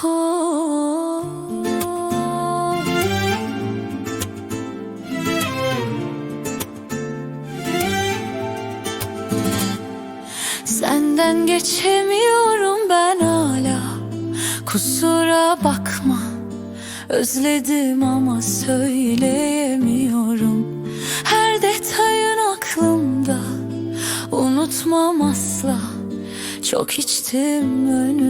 Senden geçemiyorum ben hala. Kusura bakma. Özledim ama söyleyemiyorum. Her detayın aklımda. Unutmam asla. Çok içtim önümü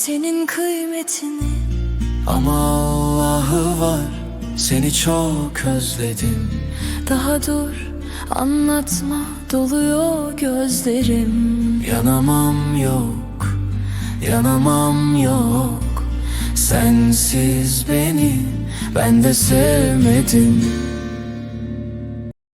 senin kıymetini Ama Allah'ı var Seni çok özledim. Daha dur anlatma doluyor gözlerim. Yanamam yok Yanamam yok. Sensiz beni ben de sevmedim